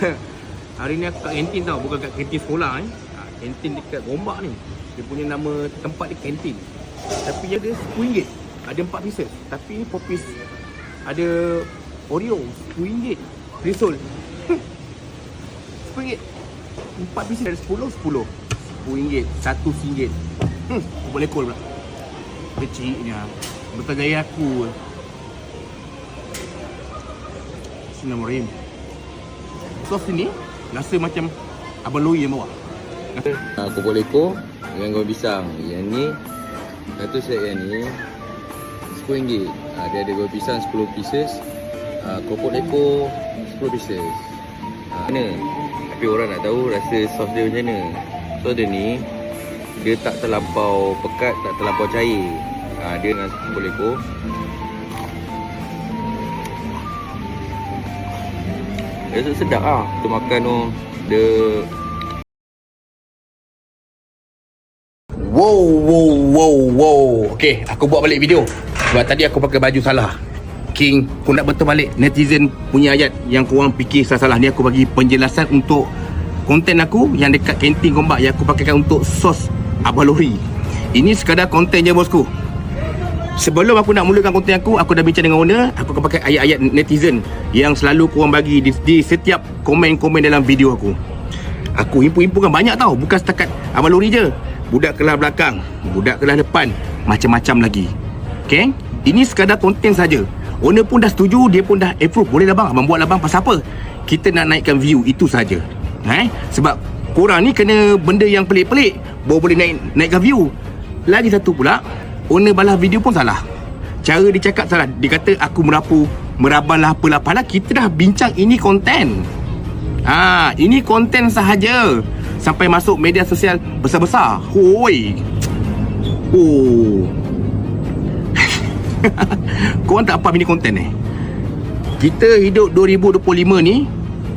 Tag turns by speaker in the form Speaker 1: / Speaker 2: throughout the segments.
Speaker 1: Hari ni aku kat kantin tau, bukan kat kantin sekolah eh. Ha, kantin dekat Gombak ni. Dia punya nama tempat dia kantin. Tapi dia ada RM10. Ada 4 pieces. Tapi ni 4 piece. Ada Oreo RM10. Risol. RM10. 4 pieces ada 10, 10. RM10. Satu RM1. Hmm, boleh kol pula. Kecilnya. Betul gaya aku. Bismillahirrahmanirrahim. Sos ni rasa macam abang loi yang bawa.
Speaker 2: Ha, Kopok leko dengan goreng pisang. Yang ni satu set yang ni RM10. Ha, dia ada goreng pisang 10 pieces. Ha, kopok leko 10 pieces. Ha, mana? Tapi orang nak tahu rasa sos dia macam mana. Sos dia ni dia tak terlampau pekat, tak terlampau cair. Ha, dia dengan kopok leko. Rasa sedap lah. Kita makan tu dia
Speaker 1: Wow, wow, wow, wow. Okay, aku buat balik video. Sebab tadi aku pakai baju salah. King, aku nak betul balik netizen punya ayat yang korang fikir salah-salah. Ni aku bagi penjelasan untuk konten aku yang dekat kantin Gombak yang aku pakaikan untuk sos abalori. Ini sekadar konten je bosku. Sebelum aku nak mulakan konten aku, aku dah bincang dengan owner, aku akan pakai ayat-ayat netizen yang selalu korang bagi di, di setiap komen-komen dalam video aku. Aku himpu-himpukan banyak tau, bukan setakat abang lori je. Budak kelas belakang, budak kelas depan, macam-macam lagi. Okay? Ini sekadar konten saja. Owner pun dah setuju, dia pun dah approve. Boleh lah bang, abang buat lah bang. Pasal apa? Kita nak naikkan view, itu saja. Eh? Sebab korang ni kena benda yang pelik-pelik, baru boleh naik naikkan view. Lagi satu pula, owner balas video pun salah. Cara dia cakap salah. Dia kata aku merapu, meraban lah apalah. Padahal kita dah bincang ini konten. Ha, ini konten sahaja. Sampai masuk media sosial besar-besar. Hoi. Oh. Korang tak apa ini konten ni? Kita hidup 2025 ni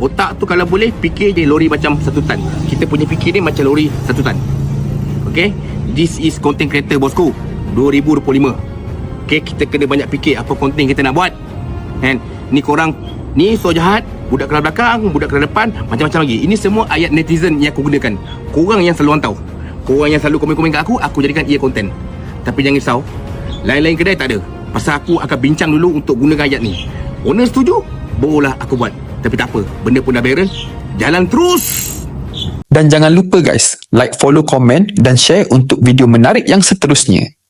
Speaker 1: Otak tu kalau boleh Fikir je lori macam satu tan Kita punya fikir ni macam lori satu tan Okay This is content creator bosku 2025 Okay kita kena banyak fikir Apa konten kita nak buat. Kan? Ni korang Ni so jahat Budak kelas belakang Budak kelas depan Macam-macam lagi. Ini semua ayat netizen yang aku gunakan. Korang yang selalu hantau. Korang yang selalu komen-komen kat aku Aku jadikan ia konten. Tapi jangan risau Lain-lain kedai tak ada. Pasal aku akan bincang dulu Untuk gunakan ayat ni. Owner setuju? Barulah aku buat. Tapi tak apa Benda pun dah beres Jalan terus!
Speaker 3: Dan jangan lupa guys, like, follow, komen dan share untuk video menarik yang seterusnya.